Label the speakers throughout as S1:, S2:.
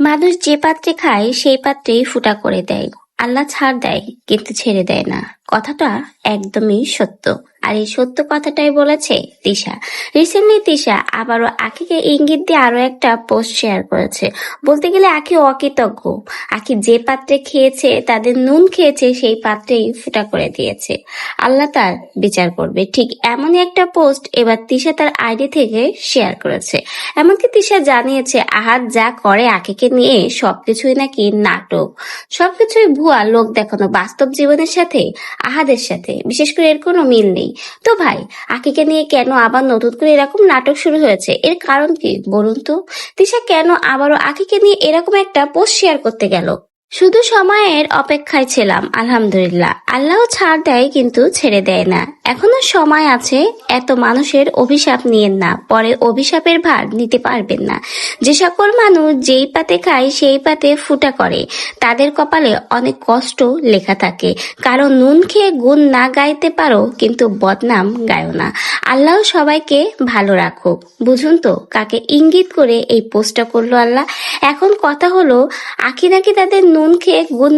S1: মানুষ যে পাত্রে খায়, সেই পাত্রেই ফুটা করে দেয়। আল্লাহ ছাড় দেয়, কিন্তু ছেড়ে দেয় না। কথাটা একদমই সত্য। আর এই সত্য কথাটাই বলেছে তিশা। রিসেন্টলি তিশা আবারও আখিকে ইঙ্গিত দিয়ে আরও একটা পোস্ট শেয়ার করেছে। বলতে গেলে আখি অকৃতজ্ঞ। আখি যে পাত্রে খেয়েছে, তাদের নুন খেয়েছে, সেই পাত্রেই ফুটা করে দিয়েছে। আল্লাহ তার বিচার করবে। ঠিক এমনই একটা পোস্ট এবার তিশা তার আইডি থেকে শেয়ার করেছে। এমনকি তিশা জানিয়েছে আহাত যা করে আখিকে নিয়ে সবকিছুই নাকি নাটক। সবকিছুই ভুয়া, লোক দেখানো বাস্তব জীবনের সাথে আহাদের সাথে। বিশেষ করে এর কোনো মিল নেই। তো ভাই, আকিকে নিয়ে কেন আবার নতুন করে এরকম নাটক শুরু হয়েছে? এর কারণ কি, বলুন তো? তিশা কেন আবারও আকিকে নিয়ে এরকম একটা পোস্ট শেয়ার করতে গেল? শুধু সময়ের অপেক্ষায় ছিলাম, আলহামদুলিল্লাহ। আল্লাহ ছাড় দেয় কিন্তু ছেড়ে দেয় না। এখনও সময় আছে, এত মানুষের অভিশাপ নিয়েন না, পরে অভিশাপের ভার নিতে পারবেন না। যে সকল মানুষ যেই পাতে খায়, সেই পাতে ফুটা করে। তাদের কপালে অনেক কষ্ট লেখা থাকে। কারণ নুন খেয়ে গুণ না গাইতে পারো, কিন্তু বদনাম গায়ো না। আল্লাহ সবাইকে ভালো রাখুক। বুঝুন তো, কাকে ইঙ্গিত করে এই পোস্টটা করল আল্লাহ? এখন কথা হলো, আখি নাকি তাদের নুন খেয়ে গুণ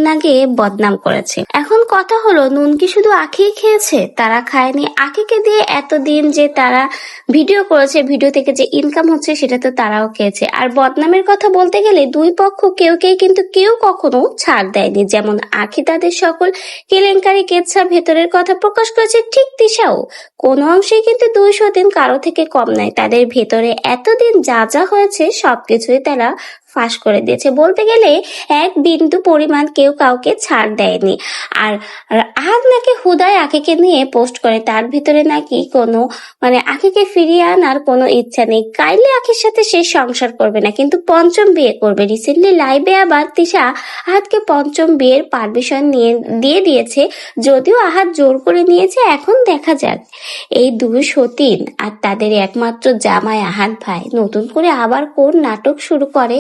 S1: বদনাম করেছে। এখন কথা হলো, নুন কি শুধু আখি খেয়েছে? তারা খায়নি। আখিকে দিয়ে এতদিন যে তারা ভিডিও করেছে, ভিডিও থেকে যে ইনকাম হচ্ছে, সেটা তো তারাও খেয়েছে। আর বদনামের কথা বলতে গেলে, দুই পক্ষ কেউ কেউ কিন্তু কেউ কখনো ছাড় দেয়নি। যেমন আখি তাদের সকল কেলেঙ্কারি কেচ্ছা ভেতরের কথা প্রকাশ করেছে ঠিক তিশাও কোনো অংশে কিন্তু দুইশো দিন কারও থেকে কম নাই। তাদের ভেতরে এতদিন যা যা হয়েছে, সবকিছুই তারা ফাঁস করে দিয়েছে। বলতে গেলে এক বিন্দু পরিমাণ কেউ কাউকে ছাড় দেয়নি। আর আহাদ নাকি হুদায় আখিকে নিয়ে পোস্ট করে, তার ভিতরে নাকি কোনো মানে আখিকে ফিরিয়ে আনার কোনো ইচ্ছা নেই। কাইলে আখির সাথে সে সংসার করবে না, কিন্তু পঞ্চম বিয়ে করবে। রিসেন্টলি লাইভে আবার তিশা আহাদকে পঞ্চম বিয়ের পারমিশন নিয়ে, দিয়ে দিয়েছে, যদিও আহাদ জোর করে নিয়েছে, এখন দেখা যাক। এই দুই সতীন আর তাদের একমাত্র জামাই আহাদ ভাই, নতুন করে আবার কোন নাটক শুরু করে?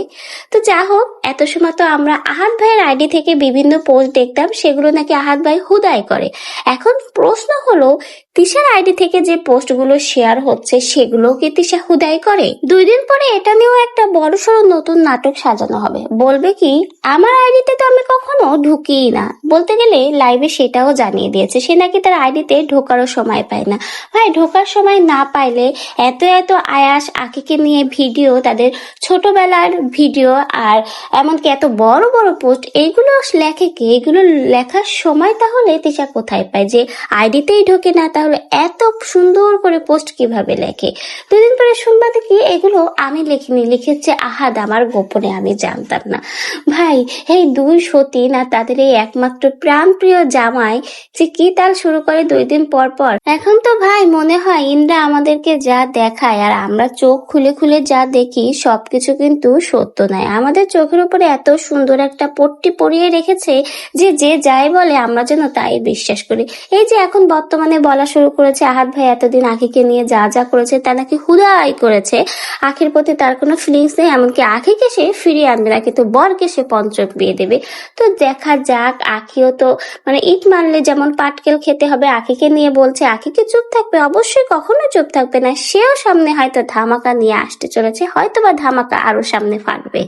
S1: তো যা হোক, এত সময় তো আমরা আহাদ ভাইয়ের আইডি থেকে বিভিন্ন পোস্ট দেখতাম, সেগুলো নাকি আহাদ ভাই হুদাই করে। এখন প্রশ্ন হলো, তিশার আইডি থেকে যে পোস্টগুলো শেয়ার হচ্ছে সেগুলো কি তিশা হুদাই করে? দুই দিন পরে এটা নিয়েও একটা বড় সড়ো নতুন নাটক সাজানো হবে। বলবে কি, আমার আইডিতে তো আমি কখনো ঢুকিই না। বলতে গেলে লাইভে সেটাও জানিয়ে দিয়েছে। সে নাকি তার আইডিতে ঢোকারও সময় পায় না। ভাই, ঢোকার সময় না পাইলে এত এত আয়াস আকিকে নিয়ে ভিডিও, তাদের ছোটবেলার ভিডিও আর এমনকি এত বড় বড় পোস্ট, এইগুলো লেখে কে? এগুলো লেখার সময় তাহলে তিশা কোথায় পায়? যে আইডিতেই ঢোকে না, তাহলে এত সুন্দর করে পোস্ট কীভাবে লেখে? দুদিন পরে শুনবাতে দেখি এগুলো আমি লিখিনি, লিখেছে, আহাদ, আমার গোপনে, আমি জানতাম না। ভাই, এই দুই সতী না তাদের এই একমাত্র প্রাণপ্রিয় জামাই, যে কি তাল শুরু করে দুই দিন পর পর? এখন তো ভাই, মনে হয় ইন্দ্রা আমাদেরকে যা দেখায় আর আমরা চোখ খুলে খুলে যা দেখি, সবকিছু কিন্তু সত্য নয়। আমাদের চোখের উপরে এত সুন্দর একটা পট্টি পরিয়ে রেখেছে যে যে যাই বলে আমরা যেন তাই বিশ্বাস করি। এই যে এখন বর্তমানে বলা শুরু করেছে আহাত ভাই এতদিন আখিকে নিয়ে যা যা করেছে তা নাকি হুদাই করেছে। আখির প্রতি তার কোনো ফিলিংস নেই, এমনকি আখিকে সে ফিরিয়ে আনবে না, কিন্তু বরকে সে পঞ্চক বিয়ে দেবে। তো দেখা যাক, আখিও তো মানে ইট মানলে যেমন পাটকেল খেতে হবে, আখিকে নিয়ে বলছে আখিকে চুপ থাকবে? অবশ্যই কখনো চুপ থাকবে না, সেও সামনে হয়তো ধামাকা নিয়ে আসতে চলেছে হয়তো বা ধামাকা আরও সামনে ফাটবে।